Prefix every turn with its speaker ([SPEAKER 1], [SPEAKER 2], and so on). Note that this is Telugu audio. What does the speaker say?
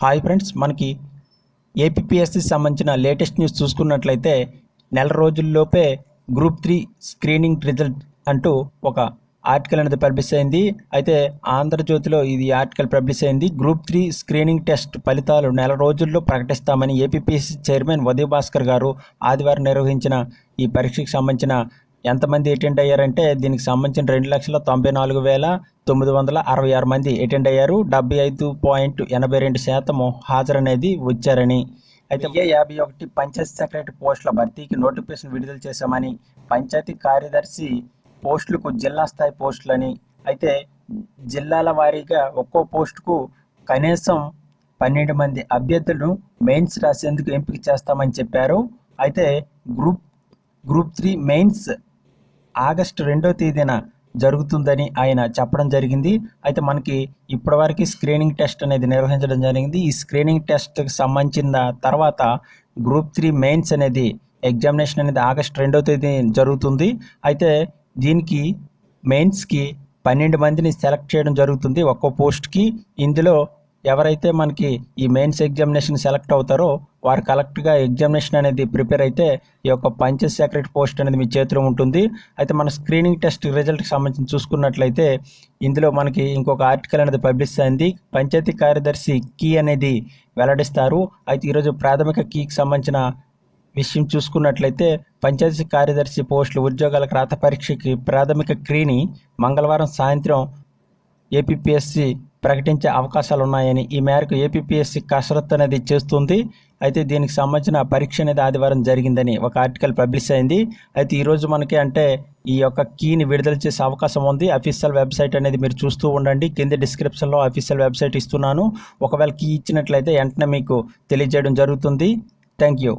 [SPEAKER 1] హాయ్ ఫ్రెండ్స్ మనకి ఏపీఎస్సి సంబంధించిన లేటెస్ట్ న్యూస్ చూసుకున్నట్లయితే నెల రోజుల్లోపే గ్రూప్ త్రీ స్క్రీనింగ్ రిజల్ట్ అంటూ ఒక ఆర్టికల్ అనేది పబ్లిష్ అయింది. అయితే ఆంధ్రజ్యోతిలో ఇది ఆర్టికల్ పబ్లిష్ అయింది. గ్రూప్ త్రీ స్క్రీనింగ్ టెస్ట్ ఫలితాలు నెల రోజుల్లో ప్రకటిస్తామని ఏపీపీసీ చైర్మన్ ఉదయభాస్కర్ గారు ఆదివారం నిర్వహించిన ఈ పరీక్షకు సంబంధించిన ఎంతమంది అటెండ్ అయ్యారంటే దీనికి సంబంధించిన రెండు లక్షల తొంభై నాలుగు వేల తొమ్మిది వందల అరవై ఆరు మంది అటెండ్ అయ్యారు. డెబ్బై ఐదు పాయింట్ ఎనభై రెండు శాతము హాజరనేది వచ్చారని. అయితే ఏ యాభై ఒకటి పంచాయతీ సెక్రటరీ పోస్టుల భర్తీకి నోటిఫికేషన్ విడుదల చేశామని పంచాయతీ కార్యదర్శి పోస్టులకు జిల్లా స్థాయి పోస్టులని. అయితే జిల్లాల వారీగా ఒక్కో పోస్టుకు కనీసం పన్నెండు మంది అభ్యర్థులను మెయిన్స్ రాసేందుకు ఎంపిక చేస్తామని చెప్పారు. అయితే group group three mains August రెండో తేదీన జరుగుతుందని ఆయన చెప్పడం జరిగింది. అయితే మనకి ఇప్పటివరకు స్క్రీనింగ్ టెస్ట్ అనేది నిర్వహించడం జరిగింది. ఈ స్క్రీనింగ్ టెస్ట్కి సంబంధించిన తర్వాత గ్రూప్ త్రీ మెయిన్స్ అనేది ఎగ్జామినేషన్ అనేది ఆగస్ట్ రెండో తేదీ జరుగుతుంది. అయితే దీనికి మెయిన్స్కి పన్నెండు మందిని సెలెక్ట్ చేయడం జరుగుతుంది. ఒక్కో పోస్ట్కి. ఇందులో ఎవరైతే మనకి ఈ మెయిన్స్ ఎగ్జామినేషన్ సెలెక్ట్ అవుతారో వారు కరెక్ట్గా ఎగ్జామినేషన్ అనేది ప్రిపేర్ అయితే ఈ యొక్క పంచాయత్ సెక్రటరీ పోస్ట్ అనేది మీ చేతిలో ఉంటుంది. అయితే మన స్క్రీనింగ్ టెస్ట్ రిజల్ట్కి సంబంధించి చూసుకున్నట్లయితే ఇందులో మనకి ఇంకొక ఆర్టికల్ అనేది పబ్లిష్ అయింది. పంచాయతీ కార్యదర్శి కీ అనేది వెల్లడిస్తారు. అయితే ఈరోజు ప్రాథమిక కీకి సంబంధించిన విషయం చూసుకున్నట్లయితే పంచాయతీ కార్యదర్శి పోస్టులు ఉద్యోగాల రాత పరీక్షకి ప్రాథమిక క్రీని మంగళవారం సాయంత్రం ఏపీఎస్సి ప్రకటించే అవకాశాలు ఉన్నాయని ఈ మేరకు ఏపీఎస్సి కసరత్తు అనేది చేస్తుంది. అయితే దీనికి సంబంధించిన పరీక్ష అనేది ఆదివారం జరిగిందని ఒక ఆర్టికల్ పబ్లిష్ అయింది. అయితే ఈరోజు మనకి అంటే ఈ యొక్క కీని విడుదల చేసే అవకాశం ఉంది. అఫీషియల్ వెబ్సైట్ అనేది మీరు చూస్తూ ఉండండి. కింద డిస్క్రిప్షన్లో అఫీషియల్ వెబ్సైట్ ఇస్తున్నాను. ఒకవేళ కీ ఇచ్చినట్లయితే వెంటనే మీకు తెలియజేయడం జరుగుతుంది. Thank you